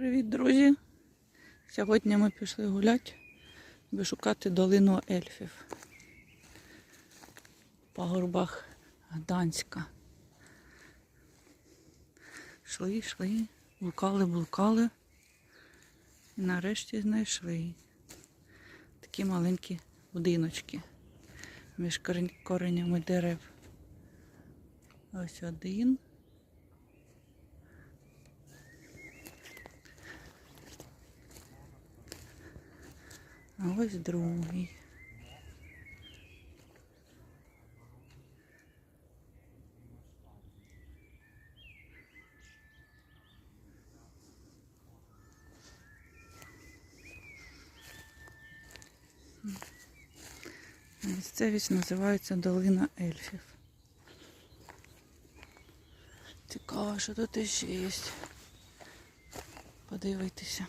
Привіт, друзі! Сьогодні ми пішли гуляти, шукати долину ельфів. По горбах Гданська. Йшли, йшли, блукали, блукали. І нарешті знайшли такі маленькі будиночки між коренями дерев. Ось один. А ось другий. Місцевість називається Долина Ельфів. Цікаво, що тут іще є. Подивитися.